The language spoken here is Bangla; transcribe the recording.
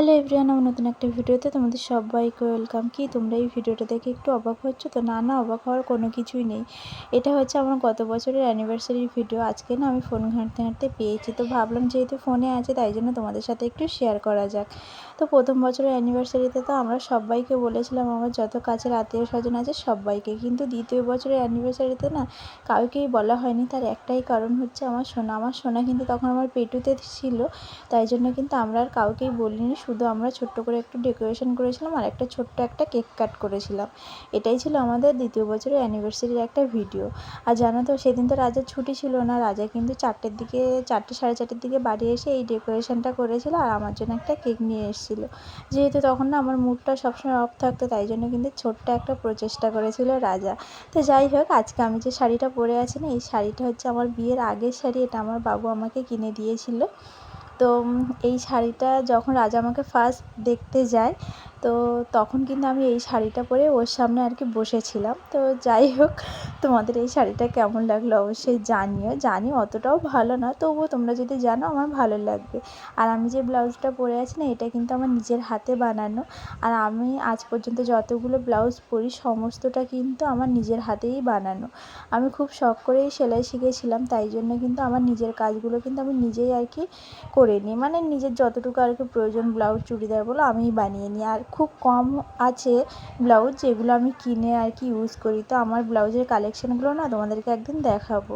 হ্যালো এভরিওয়ান, আমার নতুন একটা ভিডিওতে তোমাদের সবাইকে ওয়েলকাম। কি তোমরা এই ভিডিওটা দেখে একটু অবাক হচ্ছ? তো না না, অবাক হওয়ার কোনো কিছুই নেই। এটা হচ্ছে আমার গত বছরের অ্যানিভার্সারির ভিডিও আজকে না আমি ফোন ঘাঁটতে ঘাঁটতে পেয়েছি। তো ভাবলাম যেহেতু ফোনে আছে, তাই জন্য তোমাদের সাথে একটু শেয়ার করা যাক। তো প্রথম বছরের অ্যানিভার্সারিতে তো আমরা সবাইকে বলেছিলাম, আমার যত কাছের আত্মীয় স্বজন আছে সবাইকে। কিন্তু দ্বিতীয় বছরের অ্যানিভার্সারিতে না কাউকেই বলা হয়নি। তার একটাই কারণ হচ্ছে আমার সোনা। আমার সোনা কিন্তু তখন আমার পেটুতে ছিল, তাই জন্য কিন্তু আমরা আর কাউকেই বলিনি। শুধু আমরা ছোট্ট করে একটু ডেকোরেশন করেছিলাম আর একটা ছোট্ট একটা কেক কাট করেছিলাম। এটাই ছিল আমাদের দ্বিতীয় বছরের অ্যানিভার্সারির একটা ভিডিও। আর জানো তো, সেদিন তো রাজার ছুটি ছিল না। রাজা কিন্তু চারটের দিকে, চারটে সাড়ে চারটের দিকে বাড়ি এসে এই ডেকোরেশনটা করেছিল আর আমার জন্য একটা কেক নিয়ে এসেছিল। যেহেতু তখন না আমার মুডটা সবসময় অফ থাকতো, তাই জন্য কিন্তু ছোট্ট একটা প্রচেষ্টা করেছিল রাজা। তো যাই হোক, আজকে আমি যে শাড়িটা পরে আছি না, এই শাড়িটা হচ্ছে আমার বিয়ের আগের শাড়ি। এটা আমার বাবু আমাকে কিনে দিয়েছিল। তো এই শাড়িটা যখন রাজা আমাকে ফার্স্ট দেখতে যায় তো তখন কিন্তু আমি এই শাড়িটা পরে ওর সামনে আর কি বসেছিলাম। তো যাই হোক, তোমাদের এই শাড়িটা কেমন লাগল অবশ্যই জানিও। জানি অতটাও ভালো না, তবুও তোমরা যদি জানো আমার ভালো লাগবে। আর আমি যে ব্লাউজটা পরে আছি না, এটা কিন্তু আমার নিজের হাতে বানানো। আর আমি আজ পর্যন্ত যতগুলো ব্লাউজ পরি, সমস্তটা কিন্তু আমার নিজের হাতেই বানানো। আমি খুব শখ করেই সেলাই শিখেছিলাম, তাই জন্য কিন্তু আমার নিজের কাজগুলো কিন্তু আমি নিজেই আর কি করে নিই মানে নিজের যতটুকু আর কি প্রয়োজন ব্লাউজ, চুড়িদার বলো, আমিই বানিয়ে নিই। আর খুব কম আছে ব্লাউজ যেগুলো আমি কিনে আর কি ইউজ করি। তো আমার ব্লাউজের কালেকশানগুলো না তোমাদেরকে একদিন দেখাবো।